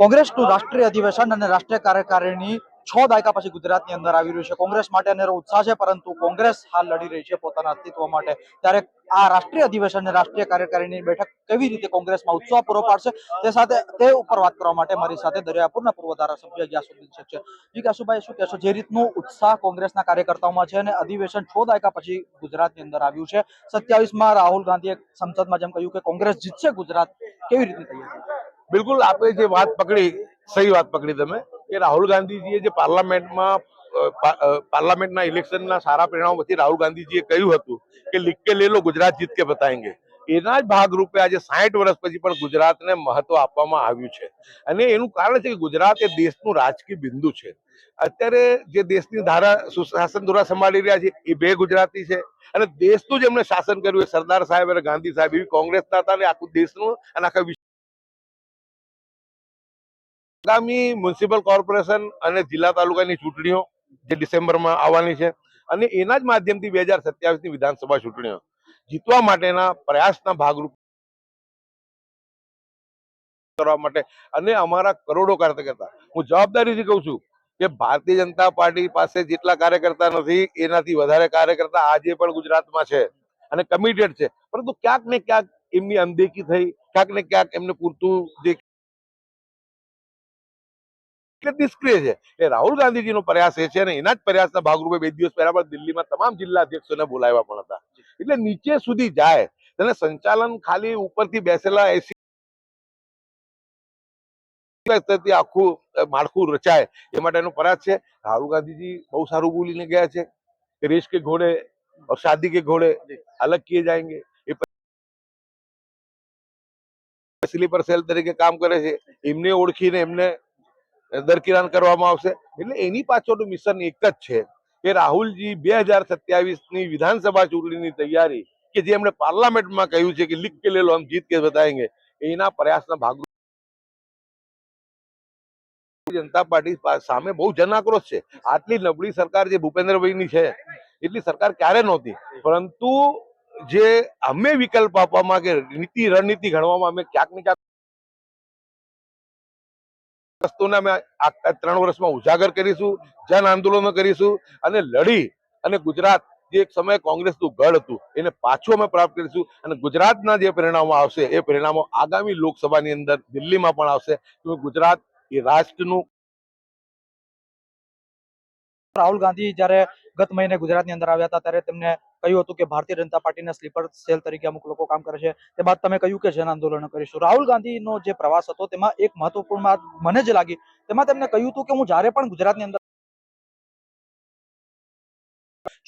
કોંગ્રેસનું રાષ્ટ્રીય અધિવેશન અને રાષ્ટ્રીય કાર્યકારિણી છ દાયકા પછી ગુજરાતની અંદર આવી રહ્યું છે. કોંગ્રેસ માટે અનેરો ઉત્સાહ છે, પરંતુ કોંગ્રેસ હાલ લડી રહી છે પોતાના અસ્તિત્વ માટે. ત્યારે આ રાષ્ટ્રીય અધિવેશન અને રાષ્ટ્રીય કાર્યકારીની બેઠક કેવી રીતે કોંગ્રેસમાં ઉત્સાહ પૂરો પાડશે, તે સાથે તે ઉપર વાત કરવા માટે મારી સાથે દરિયાપુરના પૂર્વ ધારાસભ્ય ગ્યાસુદ્દીન શેખ છે. જી ગ્યાસુભાઈ શું કહેશો? જે રીતનું ઉત્સાહ કોંગ્રેસના કાર્યકર્તાઓમાં છે અને અધિવેશન છ દાયકા પછી ગુજરાતની અંદર આવ્યું છે. સત્યાવીસમાં રાહુલ ગાંધીએ સંસદમાં જેમ કહ્યું કે કોંગ્રેસ જીતશે ગુજરાત, કેવી રીતે તૈયારી? બિલકુલ આપે જે વાત પકડી, સહી વાત પકડી તમે, કે રાહુલ ગાંધીજીએ જે પાર્લામેન્ટમાં પાર્લામેન્ટના ઇલેક્શનના સારા પરિણામો પછી રાહુલ ગાંધીજીએ કહ્યું હતું કે લીક કે લે લો, ગુજરાત જીત કે બતાએંગે એના જ ભાગરૂપે આજે સાહીઠ વર્ષ પછી પણ ગુજરાતને મહત્વ આપવામાં આવ્યું છે. અને એનું કારણ છે કે ગુજરાત એ દેશનું રાજકીય બિંદુ છે. અત્યારે જે દેશની ધારા સુશાસન દ્વારા સંભાળી રહ્યા છે, એ બે ગુજરાતી છે. અને દેશનું જેમણે શાસન કર્યું એ સરદાર સાહેબ અને ગાંધી સાહેબ, એવી કોંગ્રેસના હતા અને આખું દેશનું અને આખા આગામી મ્યુનિસિપલ કોર્પોરેશન અને જિલ્લા તાલુકાની ચૂંટણીઓ જે ડિસેમ્બરમાં આવવાની છે અને એના જ માધ્યમથી બે હજાર સત્યાવીસની વિધાનસભા ચૂંટણીઓ જીતવા માટેના પ્રયાસના ભાગરૂપ કરવા માટે અને અમારા કરોડો કાર્યકર્તા, હું જવાબદારીથી કહું છું કે ભારતીય જનતા પાર્ટી પાસે જેટલા કાર્યકર્તા નથી, એનાથી વધારે કાર્યકર્તા આજે પણ ગુજરાતમાં છે અને કમિટેડ છે. પરંતુ ક્યાંક ને ક્યાંક એમની અનદેખી થઈ, ક્યાંક ને ક્યાંક એમને પૂરતું જે એટલે નિષ્ક્રિય છે એ રાહુલ ગાંધીજીનો પ્રયાસ એ છે અને એના જ પ્રયાસના ભાગરૂપે બે દિવસ પહેલા પણ દિલ્હીમાં તમામ જિલ્લા અધ્યક્ષોને બોલાવ્યા પણ હતા એટલે નીચે સુધી જાય તેને સંચાલન ખાલી ઉપરથી બેસેલા એસી સ્તરથી આખું અ, માળખું રચાય એ માટેનો પ્રયાસ છે રાહુલ ગાંધીજી બહુ સારું બોલીને ગયા છે કે રેસ કે ઘોડે और शादी के घोड़े अलग किए जाएंगे એ સ્લીપર સેલ તરીકે કામ કરે છે એમને ઓળખીને એમને દરકિરાન કરવામાં આવશે. એટલે એની પાછળનું મિશન એક જ છે કે રાહુલજી બે હજાર સત્યાવીસની વિધાનસભા ચૂંટણીની તૈયારી કે જે એમણે પાર્લામેન્ટમાં કહ્યું છે કે લીક કે લે લો હમ જીત કે બતાએંગે એના પ્રયાસના ભાગ જનતા પાર્ટી સામે બહુ જન આક્રોશ છે. આટલી નબળી સરકાર જે ભૂપેન્દ્રભાઈની છે, એટલી સરકાર ક્યારે નહોતી. પરંતુ જે અમે વિકલ્પ આપવામાં કે નીતિ, રણનીતિ ઘડવામાં અમે ક્યાંક ને ક્યાંક વસ્તુને અમે આ ત્રણ વર્ષમાં ઉજાગર કરીશું, જન આંદોલનો કરીશું અને લડી અને ગુજરાત જે એક સમયે કોંગ્રેસનું ગઢ હતું, એને પાછું અમે પ્રાપ્ત કરીશું અને ગુજરાતના જે પરિણામો આવશે, એ પરિણામો આગામી લોકસભાની અંદર દિલ્હીમાં પણ આવશે. ગુજરાત એ રાષ્ટ્રનું રાહુલ ગાંધી જ્યારે ગત મહિને ગુજરાતની અંદર આવ્યા હતા, ત્યારે તેમને કહ્યું હતું કે ભારતીય જનતા પાર્ટીના સ્લીપર સેલ તરીકે અમુક લોકો કામ કરે છે. તે બાદ તમે કહ્યું કે જન આંદોલન કરીશું. રાહુલ ગાંધીનો જે પ્રવાસ હતો, તેમાં એક મહત્વપૂર્ણ મને જે લાગી. તેમાં તેમને કહ્યું હતું કે હું જ્યારે પણ ગુજરાતની અંદર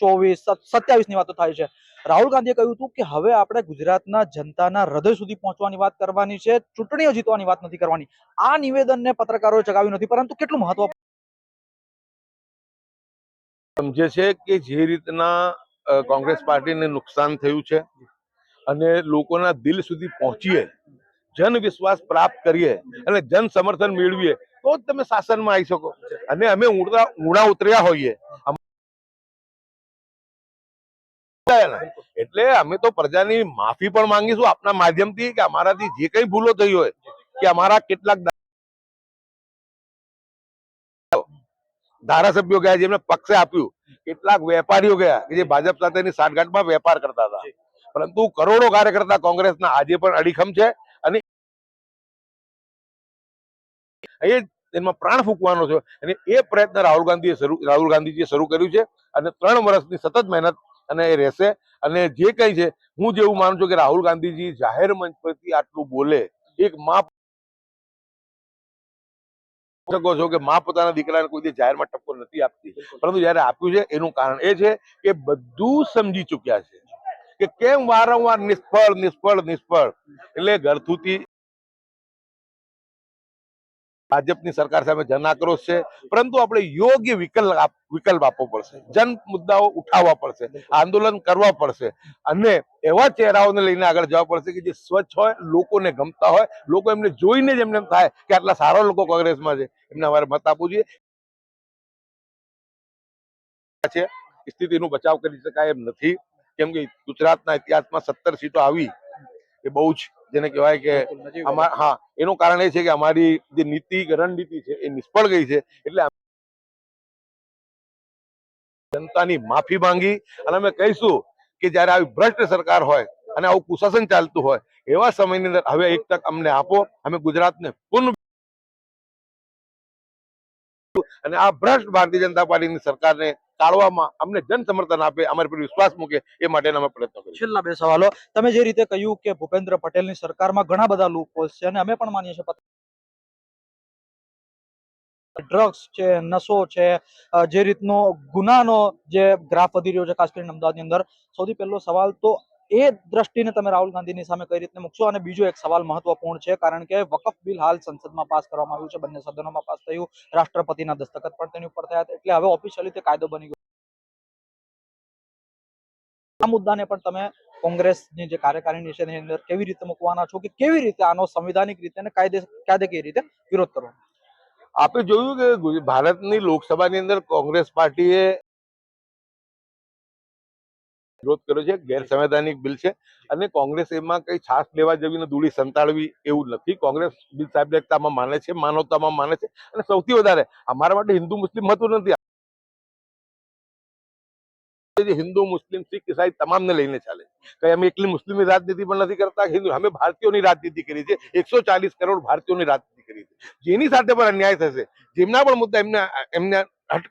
ચોવીસ સત્યાવીસની વાતો થાય છે. રાહુલ ગાંધીએ કહ્યું હતું કે હવે આપણે ગુજરાતના જનતાના હૃદય સુધી પહોંચવાની વાત કરવાની છે, ચૂંટણીઓ જીતવાની વાત નથી કરવાની. આ નિવેદનને પત્રકારોએ ચગાવ્યું નથી, પરંતુ કેટલું મહત્વ સમજે છે કે જે રીતના કોંગ્રેસ પાર્ટીને નુકસાન થયું છે અને લોકોના દિલ સુધી પહોંચીએ જન વિશ્વાસ પ્રાપ્ત કરીએ અને જન સમર્થન મેળવીએ, તો જ તમે શાસનમાં આવી શકો. અને અમે ઊંડા ઊંડા ઉતર્યા હોઈએ. એટલે અમે તો પ્રજાની માફી પણ માંગીશું આપના માધ્યમથી કે અમારાથી જે કઈ ભૂલો થઈ હોય, કે અમારા કેટલાક ધારાસભ્યો ગયા જેમને પક્ષે આપ્યું. કેટલાક વેપારીઓ ગયા કે જે ભાજપ સાથેની સાંઠગાંઠમાં વેપાર કરતા હતા. પરંતુ કરોડો કાર્યકર્તા કોંગ્રેસના આજે પણ અડીખમ છે અને એ એમાં પ્રાણ ફૂંકવાનો છે અને એ પ્રયત્ન રાહુલ ગાંધીએ શરૂ રાહુલ ગાંધીજીએ શરૂ કર્યું છે અને ત્રણ વર્ષની સતત મહેનત અને એ રહેશે અને જે કઈ છે હું જેવું માનું છું કે રાહુલ ગાંધીજી જાહેર મંચ પરથી આટલું બોલે એક મા શકો છો કે મા પોતાના દીકરાને કોઈ જાહેરમાં ટપકો નથી આપતી. પરંતુ જયારે આપ્યું છે, એનું કારણ એ છે કે બધું સમજી ચુક્યા છે કે કેમ વારંવાર નિષ્ફળ નિષ્ફળ નિષ્ફળ. એટલે ઘરથુથી ભાજપની સરકાર સામે જન આક્રોશ છે. પરંતુ આપણે યોગ્ય વિકલ્પ વિકલ્પ આપવો પડશે. જન મુદ્દાઓ ઉઠાવવા પડશે. આંદોલન કરવા પડશે. અને એવા ચહેરાઓને લઈને આગળ જવા પડશે કે જે સ્વચ્છ હોય, લોકોને ગમતા હોય, લોકો એમને જોઈને જ એમને એમ થાય કે આટલા સારા લોકો કોંગ્રેસમાં છે. એમને અમારે મત આપવું જોઈએ. છે. સ્થિતિનો બચાવ કરી શકાય એમ નથી. કેમ કે ગુજરાતના ઇતિહાસમાં સત્તર સીટો આવી. એ બહુ જ જેને કહેવાય કે હા એનું કારણ એ છે કે અમારી જે નીતિ રણનીતિ છે એ નિષ્ફળ ગઈ છે એટલે જનતાની માફી માંગી અને અમે કહીશું કે જ્યારે આવી ભ્રષ્ટ સરકાર હોય અને આવું કુશાસન ચાલતું હોય એવા સમયની અંદર હવે એક તક અમને આપો અમે ગુજરાતને પુનઃ અને આ ભ્રષ્ટ ભારતીય જનતા પાર્ટીની સરકારને ટાળવામાં અમને જન સમર્થન આપે, અમારી પર વિશ્વાસ મૂકે, એ માટેના અમે પ્રયત્ન કરીએ. છેલ્લા બે સવાલો. તમે જે રીતે કહ્યું કે ભૂપેન્દ્ર પટેલની સરકારમાં ઘણા બધા લૂપહોલ્સ છે અને અમે પણ માનીએ છીએ ડ્રગ્સ છે, નશો છે જે રીતનો ગુનાનો જે ગ્રાફ વધી રહ્યો છે ખાસ કરીને અમદાવાદની અંદર. સૌથી પહેલો સવાલ તો એ દ્રષ્ટિને તમે રાહુલ ગાંધીની સામે કઈ રીતે મૂકશો? અને બીજો એક સવાલ મહત્વપૂર્ણ છે, કારણ કે વકફ બિલ હાલ સંસદમાં પાસ કરવામાં આવ્યું છે. બંને સદનોમાં પાસ થયું. રાષ્ટ્રપતિના દસ્તખત પણ તેની ઉપર થયા એટલે હવે ઓફિશિયલી તે કાયદો બની ગયો. આ મુદ્દાને પણ તમે કોંગ્રેસની જે કાર્યકારીણી છે, એની અંદર કેવી રીતે મૂકવાના છો? કે કેવી રીતે આનો સંવિધાનિક રીતે અને કાયદે કાયદેકીય રીતે વિરોધ કરવાનો? આપણે જોયું કે ભારતની લોકસભાની અંદર કોંગ્રેસ પાર્ટીએ વિરોધ કર્યો છે ગેરસંવૈધાનિક બિલ છે અને કોંગ્રેસ એમાં કઈ છાસ લેવા જેવી ને સંતાડવી એવું નથી. કોંગ્રેસ બિલ સાહેબતામાં માને છે, માનવતામાં માને છે અને સૌથી વધારે અમારા માટે હિન્દુ મુસ્લિમ મહત્વ નથી. હિન્દુ મુસ્લિમ, શીખ, ઈસાઈ તમામને લઈને ચાલે કઈ અમે એકલી મુસ્લિમની રાજનીતિ પણ નથી કરતા, હિન્દુ અમે ભારતીયોની રાજનીતિ કરી છે. એકસો ચાલીસ કરોડ ભારતીયોની રાજનીતિ કરી છે. જેની સાથે પણ અન્યાય થશે, જેમના પણ મુદ્દા એમને એમને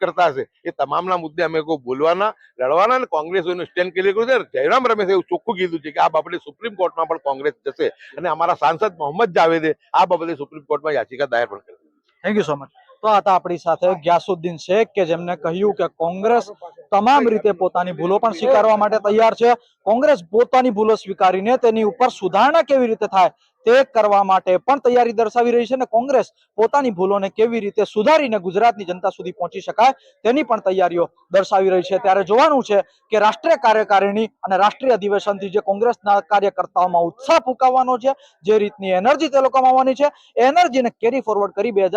કરતા હશે. એ તમામના મુદ્દે અમે કોઈ બોલવાના, લડવાના અને કોંગ્રેસ એનું સ્ટેન્ડ ક્લિયર કર્યું છે જયરામ રમેશે એવું ચોખ્ખું કીધું છે કે આ બાબતે સુપ્રીમ કોર્ટમાં પણ કોંગ્રેસ જશે અને અમારા સાંસદ મોહમ્મદ જાવેદે આ બાબતે સુપ્રીમ કોર્ટમાં યાચિકા દાયર પણ કરી. થેન્ક યુ સો મચ તો આ આપણી સાથે ગ્યાસુદ્દીન શેખ કે જેમને કહ્યું કે કોંગ્રેસ તમામ રીતે પોતાની ભૂલો પણ સ્વીકારવા માટે તૈયાર છે. કોંગ્રેસ પોતાની ભૂલો સ્વીકારીને તેની ઉપર સુધારણા કેવી રીતે થાય તે કરવા માટે પણ તૈયારી દર્શાવી રહી છે અને કોંગ્રેસ પોતાની ભૂલોને કેવી રીતે સુધારીને ગુજરાતની જનતા સુધી પહોંચી શકાય તેની પણ તૈયારીઓ દર્શાવી રહી છે. ત્યારે જોવાનું છે કે રાષ્ટ્રીય કાર્યકારિણી અને રાષ્ટ્રીય અધિવેશનથી જે કોંગ્રેસના કાર્યકર્તાઓમાં ઉત્સાહ ફૂંકાવવાનો છે જે રીતની એનર્જી તે લોકોમાં આવવાની છે એનર્જીને કેરી ફોરવર્ડ કરી બે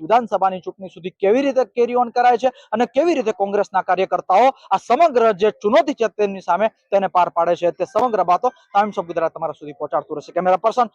વિધાનસભાની ચૂંટણી સુધી કેવી રીતે કેરી ઓન કરાય છે અને કેવી રીતે કોંગ્રેસના કાર્યકર્તાઓ આ સમગ્ર જે ચુનૌતી છે તેમની સામે તેને પાર પાડે છે તે સમગ્ર બાતો ટાઈમ્સ ઓફ ગુજરાત તમારા સુધી પહોંચાડતું રહેશે. Camera person